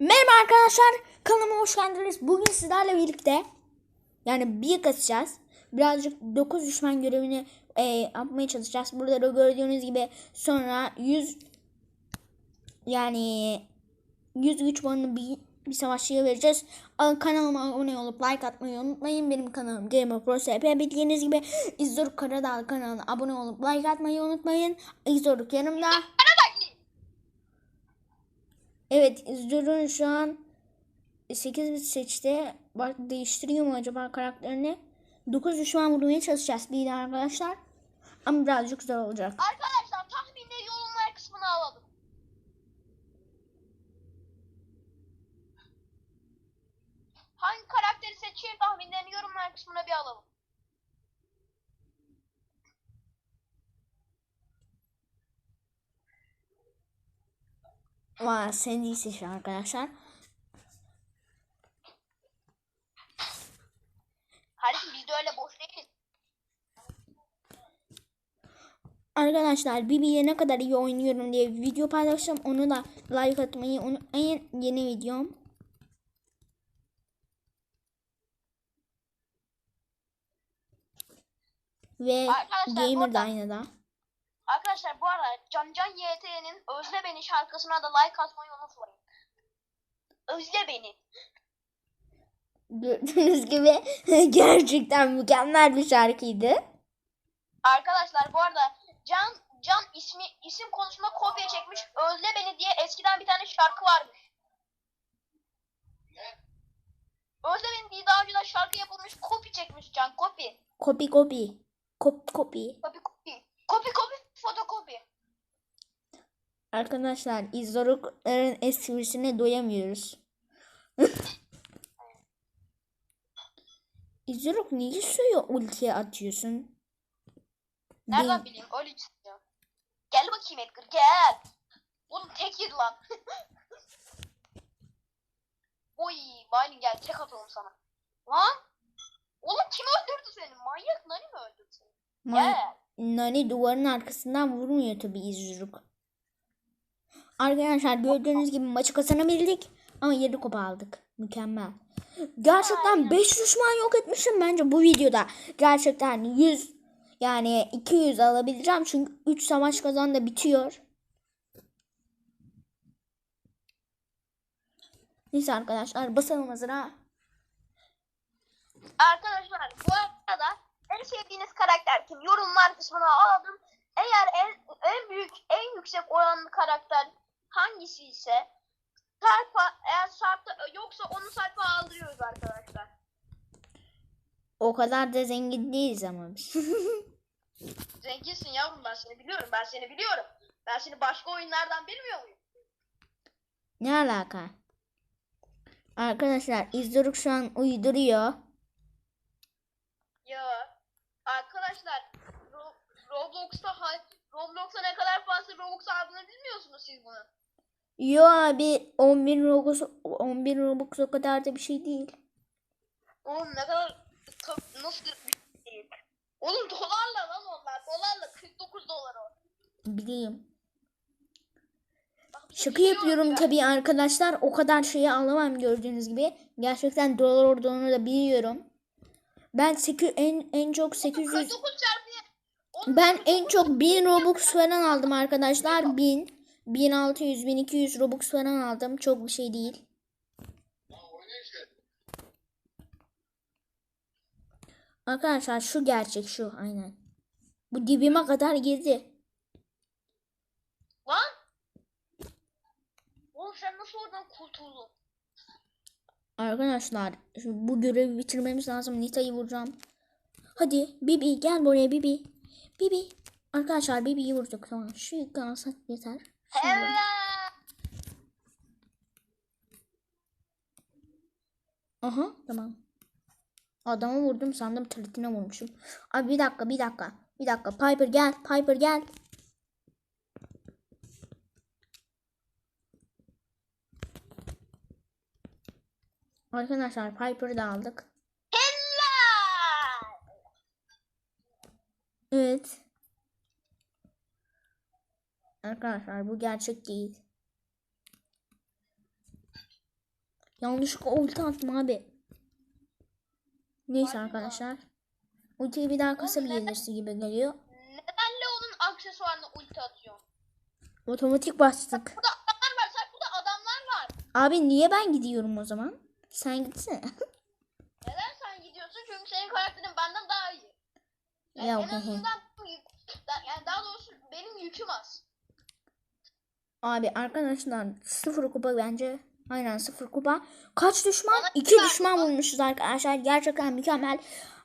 Merhaba arkadaşlar kanalıma hoş geldiniz. Bugün sizlerle birlikte yani bir kasacağız. Birazcık 9 düşman görevini e, yapmaya çalışacağız. Burada da gördüğünüz gibi sonra 100 yani 100 güç puanını bir, bir savaşçıya vereceğiz. Kanalıma abone olup like atmayı unutmayın. Benim kanalım Gamer Pro SP. Bildiğiniz gibi İzzoruk Karadağ kanalına abone olup like atmayı unutmayın. İzzoruk yanımda. Evet İzzoruk'un şu an 8 bit seçti. Bak değiştiriyor mu acaba karakterini? 9 düşman vurmaya çalışacağız bir de arkadaşlar. Ama birazcık zor olacak. Arkadaşlar tahminleri yorumlar kısmına alalım. Hangi karakteri seçeyim tahminlerini yorumlar kısmına bir alalım. Ama şu an arkadaşlar. Kardeşim biz de öyle boş değiliz. Arkadaşlar Bibi'ye ne kadar iyi oynuyorum diye bir video paylaşacağım. Onu da like atmayı unutmayın. Yeni videom. Ve Arkadaşlar, Gamer da burada- aynı da. Arkadaşlar bu arada Can Can YT'nin Özle Beni şarkısına da like atmayı unutmayın. Özle Beni. Gördüğünüz gibi gerçekten mükemmel bir şarkıydı. Arkadaşlar bu arada Can Can ismi isim konusunda kopya çekmiş. Özle Beni diye eskiden bir tane şarkı varmış. Özle Beni diye daha önceden şarkı yapılmış. Kopya çekmiş Can. Kopya. Kopi kopi. Kop kopi. Kopi kopi fotokopi. Arkadaşlar İzzorukların esprisine doyamıyoruz. İzzoruk niye suya ultiye atıyorsun? Nereden bileyim öyle istiyor. Gel bakayım Edgar gel. Oğlum tek yedi lan. Oy Bayni gel tek atalım sana. Lan. Oğlum kim öldürdü seni? Manyak Nani mi öldürdü seni? Ma- Gel. Nani duvarın arkasından vurmuyor tabii İzzoruk. Arkadaşlar gördüğünüz gibi maçı kazanabildik ama 7 kupa aldık. Mükemmel. Gerçekten Aynen. 5 düşman yok etmişim bence bu videoda. Gerçekten 100 yani 200 alabileceğim çünkü 3 savaş kazan da bitiyor. Neyse arkadaşlar basalım hazıra. Arkadaşlar bu arada en sevdiğiniz karakter kim? Yorumlar kısmına aldım. Eğer en, en büyük, en yüksek oranlı karakter hangisi ise Sarp'a eğer Sarp'ta yoksa onu Sarp'a aldırıyoruz arkadaşlar. O kadar da zengin değiliz ama biz. Zenginsin yavrum ben seni biliyorum. Ben seni biliyorum. Ben seni başka oyunlardan bilmiyor muyum? ne alaka? Arkadaşlar İzdoruk şu an uyduruyor. Ya arkadaşlar Ro- Roblox'ta Roblox'a ne kadar fazla Robux aldığını bilmiyorsunuz siz bunu. Yo abi 11 Robux 11 Robux o kadar da bir şey değil. Oğlum ne kadar nasıl bir şey. Oğlum dolarla lan onlar. Dolarla 49 dolar o. Bileyim. Şaka yapıyorum ya. tabii arkadaşlar. O kadar şeyi alamam gördüğünüz gibi. Gerçekten dolar olduğunu da biliyorum. Ben 8 en en çok 800 49 çarpı Oğlum, ben en çok 1000 Robux falan aldım arkadaşlar. 1000 1600 1200 Robux falan aldım. Çok bir şey değil. Arkadaşlar şu gerçek şu aynen. Bu dibime kadar girdi. Lan. Oğlum sen nasıl oradan kurtuldun? Arkadaşlar bu görevi bitirmemiz lazım. Nita'yı vuracağım. Hadi Bibi gel buraya Bibi. Bibi. Arkadaşlar Bibi'yi vurduk. Tamam şu yükü alsak yeter. Şimdi. Evet. Aha tamam. Adamı vurdum sandım tırtına vurmuşum. Abi bir dakika bir dakika. Bir dakika Piper gel. Piper gel. Arkadaşlar Piper'ı da aldık. Helal. Evet. Arkadaşlar bu gerçek değil. Yanlışlıkla ulti attım abi. Neyse arkadaşlar. Ultiyi bir daha neden- kasabilirsin gibi geliyor. Neden Leon'un aksesuarına ulti atıyorsun? Otomatik bastık. Burada adamlar var. Sen burada adamlar var. Abi niye ben gidiyorum o zaman? Sen gitsene. Neden sen gidiyorsun? Çünkü senin karakterin benden daha iyi. Yani Ya, en azından Abi arkadaşlar sıfır kupa bence. Aynen sıfır kupa. Kaç düşman? Bana İki düşman kupa. bulmuşuz arkadaşlar. Gerçekten mükemmel.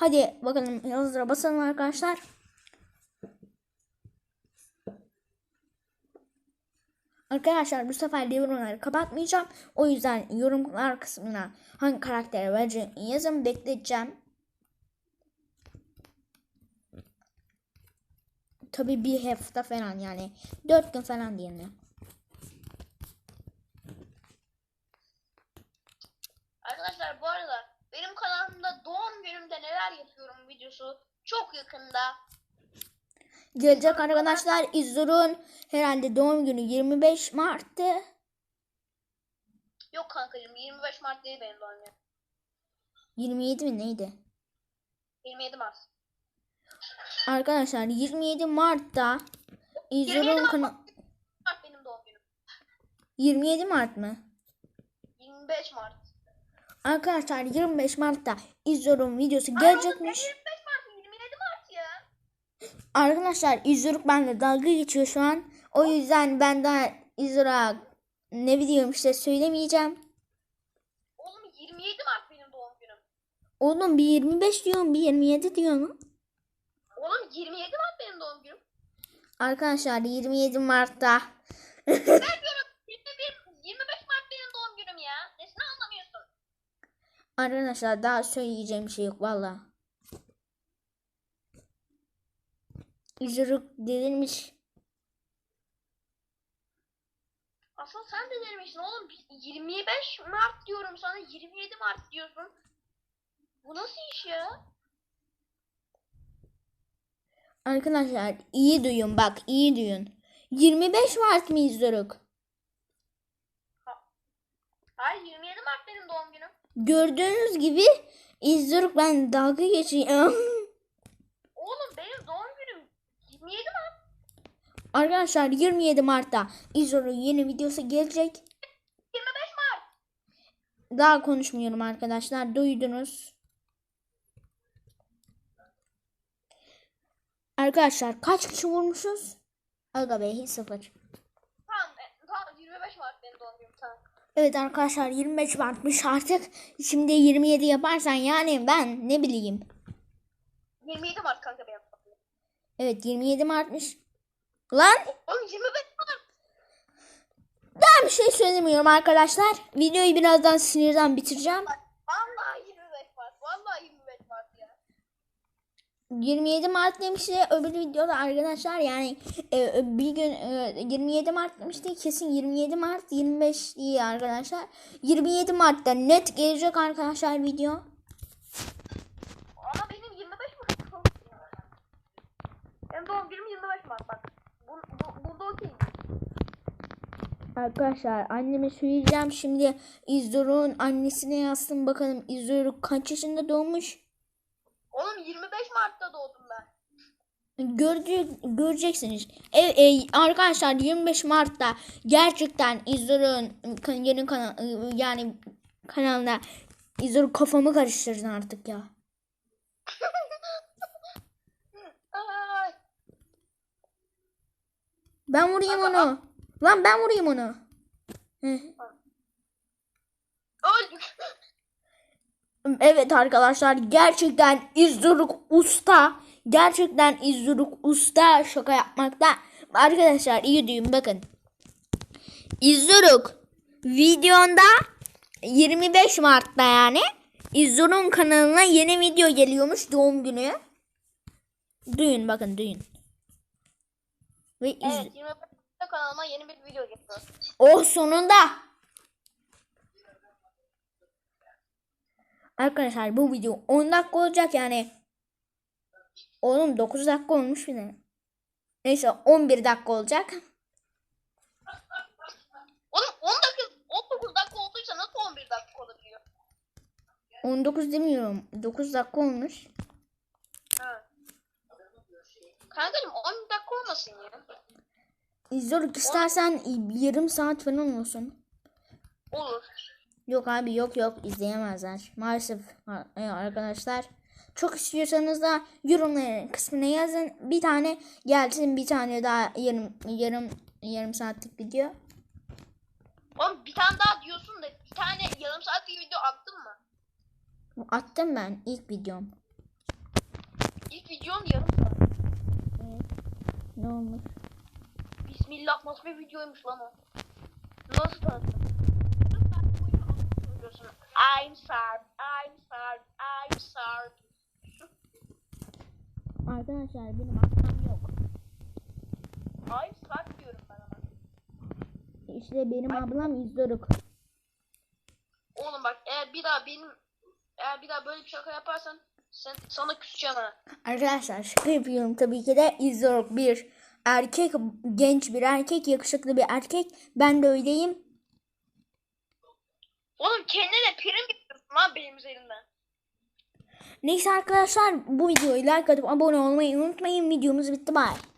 Hadi bakalım yazılara basalım arkadaşlar. Arkadaşlar bu sefer yorumları kapatmayacağım. O yüzden yorumlar kısmına hangi karaktere vereceğim yazın bekleteceğim. Tabii bir hafta falan yani. Dört gün falan diyelim. Arkadaşlar bu arada benim kanalımda doğum günümde neler yapıyorum videosu çok yakında. Gelecek arkadaşlar İzzur'un herhalde doğum günü 25 Mart'tı. Yok kankacığım 25 Mart değil benim doğum günüm. 27 mi neydi? 27 Mart. Arkadaşlar 27 Mart'ta 27 İzzur'un Mart. kana- Mart benim doğum günüm. 27 Mart mı? 25 Mart. Arkadaşlar 25 Mart'ta İzzur'un videosu gelecekmiş. ne 25 Mart 27 Mart ya. Arkadaşlar İzzur benimle dalga geçiyor şu an. O yüzden ben daha İzzur'a ne biliyorum işte söylemeyeceğim. Oğlum 27 Mart benim doğum günüm. Oğlum bir 25 diyorum bir 27 diyorum. Oğlum 27 Mart benim doğum günüm. Arkadaşlar 27 Mart'ta Ben diyorum 21, 25 Mart benim doğum günüm ya. Nesini anlamıyorsun? Arkadaşlar daha söyleyeceğim şey yok valla. İzzur'u delirmiş. Asıl sen de demişsin oğlum 25 Mart diyorum sana 27 Mart diyorsun. Bu nasıl iş ya? Arkadaşlar iyi duyun bak iyi duyun. 25 Mart mı İzzur'uk? Hayır 27 Mart benim doğum günüm. Gördüğünüz gibi İzzur'uk ben dalga geçiyorum. Oğlum benim doğum günüm 27 Mart. Arkadaşlar 27 Mart'ta İzzur'un yeni videosu gelecek. 25 Mart. Daha konuşmuyorum arkadaşlar. Duydunuz. Arkadaşlar kaç kişi vurmuşuz? Aga be hiç sıfır. Tamam, e, tamam 25 Mart benim doğum günüm tamam. Evet arkadaşlar 25 Mart'mış artık. Şimdi 27 yaparsan yani ben ne bileyim. 27 Mart kanka günüm. Evet 27 Mart'mış. Lan Oğlum 25 Mart. ben bir şey söylemiyorum arkadaşlar. Videoyu birazdan sinirden bitireceğim. Vallahi 25 Mart. Vallahi 25 Mart ya. 27 Mart demişti öbür videoda arkadaşlar yani e, bir gün e, 27 Mart demişti kesin 27 Mart 25 değil arkadaşlar 27 Mart'ta net gelecek arkadaşlar video Ama benim 25 Mart. Benim doğum günüm 25 Mart bak. Bu, bu, burada okey. Arkadaşlar anneme söyleyeceğim şimdi İzzur'un annesine yazsın bakalım İzzur kaç yaşında doğmuş Oğlum 25 Mart'ta doğdum ben. Görecek, göreceksiniz. E, e, arkadaşlar 25 Mart'ta gerçekten İzzur'un kan- yeni kanal yani kanalına İzzur kafamı karıştırdın artık ya. Ben vurayım onu. Lan ben vurayım onu. Evet arkadaşlar gerçekten İzzuruk usta. Gerçekten İzzuruk usta şaka yapmakta. Arkadaşlar iyi duyun bakın. İzzuruk videonda 25 Mart'ta yani İzzuruk'un kanalına yeni video geliyormuş doğum günü. Duyun bakın duyun. Ve iz- Evet 25 Mart'ta kanalıma yeni bir video geliyor. Oh sonunda. Arkadaşlar bu video 10 dakika olacak yani. Oğlum 9 dakika olmuş bile. Neyse 11 dakika olacak. Oğlum 10 dakika 19 dakika olduysa nasıl 11 dakika olacak? 19 demiyorum. 9 dakika olmuş. Ha. Kankacığım 10 dakika olmasın ya. İzliyorduk istersen yarım saat falan olsun. Olur. Yok abi yok yok izleyemezler. Maalesef e, arkadaşlar. Çok istiyorsanız da yorumlar kısmına yazın. Bir tane gelsin bir tane daha yarım yarım yarım saatlik video. Oğlum bir tane daha diyorsun da bir tane yarım saat bir video attın mı? Attım ben ilk videom. İlk videon yarım saat. Ne olmuş? Bismillah nasıl bir videoymuş lan o? Nasıl tanıdın? I'm sorry, I'm sorry, I'm sorry. Arkadaşlar benim aklım yok. I'm sorry diyorum ben ama. İşte benim ablam İzdoruk. Oğlum bak eğer bir daha benim eğer bir daha böyle bir şaka yaparsan sen sana küseceğim ha. Arkadaşlar şaka yapıyorum tabii ki de İzdoruk bir erkek genç bir erkek yakışıklı bir erkek. Ben de öyleyim. Oğlum kendine de prim yapıyorsun lan benim üzerimden. Neyse arkadaşlar bu videoyu like atıp abone olmayı unutmayın. Videomuz bitti. Bye.